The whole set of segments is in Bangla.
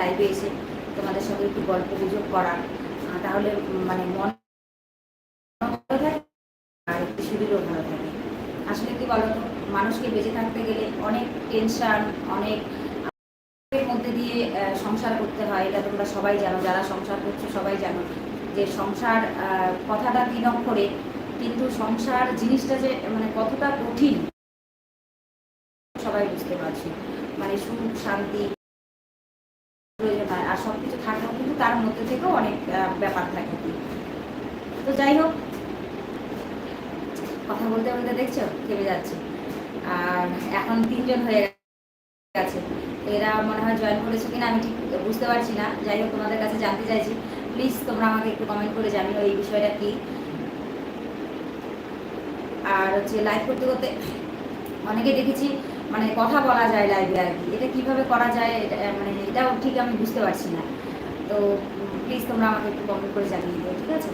লাইভে এসে তোমাদের সঙ্গে একটু গল্প গুজব করা আহ, তাহলে মানে মন ভালো থাকে আর শরীরও ভালো থাকে। আসলে কি বলতো মানুষকে বেঁচে থাকতে গেলে অনেক টেনশন অনেক মধ্যে দিয়ে সংসার করতে হয় এটা তোমরা সবাই জানো যারা সংসার করছ সবাই জানো যে সংসার কথাটা তিন অক্ষরে কিন্তু সংসার জিনিসটা যে মানে কতটা কঠিন সবাই বুঝতে পারছি। মানে সুখ শান্তি আর সব কিছু থাকলেও কিন্তু তার মধ্যে থেকেও অনেক ব্যাপার থাকে। তো যাই হোক, কথা বলতে বলতে দেখছ, থেমে যাচ্ছে। আর এখন তিনজন হয়ে গেছে। এরা মনে হয় জয়েন করেছে কিনা আমি ঠিক বুঝতে পারছি না। যাই হোক, তোমাদের কাছে জানতে চাইছি। প্লিজ তোমরা আমাকে একটু কমেন্ট করে জানিও এই বিষয়টা কি। আর হচ্ছে লাইভ করতে করতে অনেকে দেখেছি মানে কথা বলা যায় লাইভে আর কি। এটা কীভাবে করা যায় মানে এটাও ঠিক আমি বুঝতে পারছি না। তো প্লিজ তোমরা আমাকে একটু কমেন্ট করে জানিয়ে দিও, ঠিক আছে?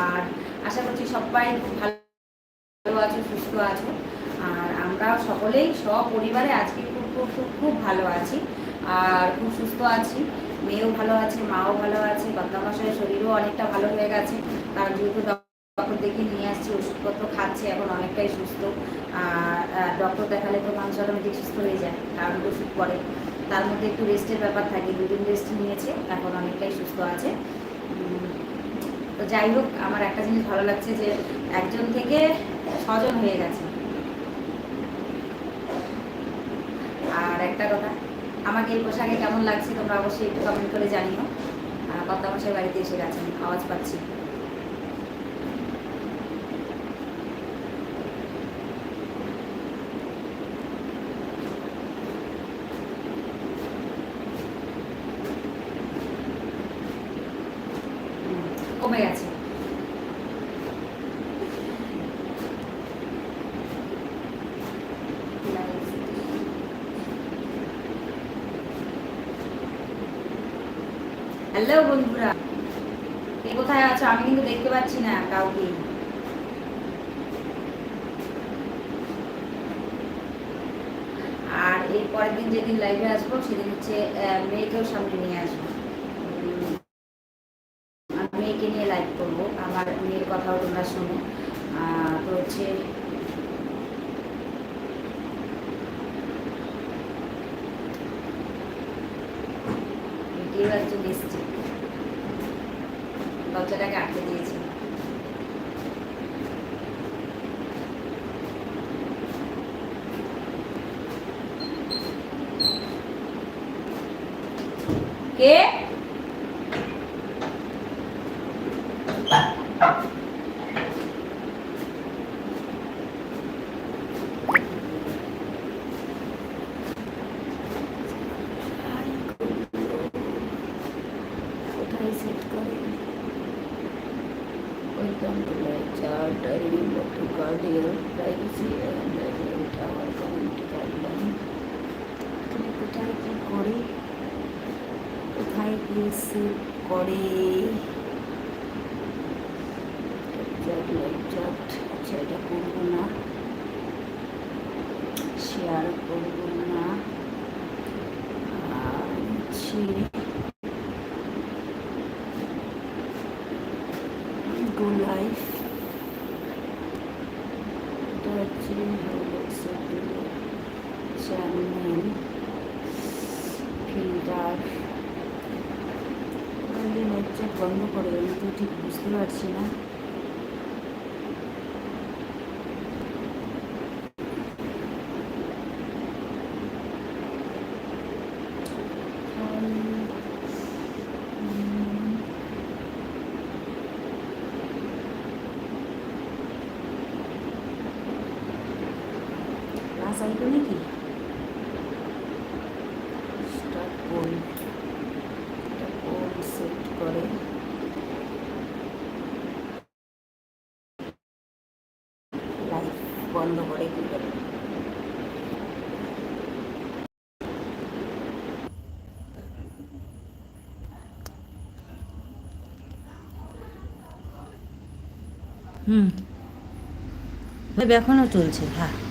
আর আশা করছি সবাই খুব ভালো আছো, সুস্থ আছো। আর আমরা সকলেই সপরিবারে আজকে খুব খুব খুব খুব ভালো আছি। আর খুব সুস্থ আছি। মেয়েও ভালো আছে, মাও ভালো আছে বর্তমাসের শরীরও অনেকটা ভালো হয়ে গেছে। কারণ যেহেতু ডক্টর দেখে নিয়ে আসছি, ওষুধপত্র খাচ্ছে, এখন অনেকটাই সুস্থ। ডক্টর দেখালে তো মানুষ অটোমেটিক সুস্থ হয়ে যায়, কারণ ওষুধ পরে। তার মধ্যে একটু রেস্টের ব্যাপার থাকে, দুদিন রেস্ট নিয়েছে, এখন অনেকটাই সুস্থ আছে। তো যাই হোক, আমার একটা জিনিস ভালো লাগছে যে একজন থেকে ছজন হয়ে গেছে। আর একটা কথা, আমাকে এই পোশাকে কেমন লাগছে তোমরা অবশ্যই একটু কমেন্ট করে জানিও। কত মশাই বাড়িতে এসে গেছেন, আওয়াজ পাচ্ছি হুম, কমে গেছে। হ্যালো বন্ধুরা। কে কোথায় আছো? আমি কিন্তু দেখতে পাচ্ছি না কাউকে। আর এর পরের দিন যেদিন লাইভে আসব, সেদিন হচ্ছে মেয়েকেও সামনে নিয়ে আসব উম, আমি মেয়েকে নিয়ে লাইভ করব আমার মেয়ের কথাও তোমরা শোনো। তো হচ্ছে দরজাটাকে আটকে দিয়েছে। কে কোথায় সেট করে welcome to my chart I remember to guard your privacy and I will our community তুমি কোথায় কী করে কোথায় কি সেট করে আচ্ছা এটা করব না শেয়ার করব না আর হচ্ছে go live এটা হচ্ছে চ্যানেল ফিল্টার হচ্ছে বন্ধ করে আমি তো ঠিক বুঝতে পারছি না আইলো নাকি সেট করে। লাইফ বন্ধ করে করে? হুম। এখনও চলছে হ্যাঁ।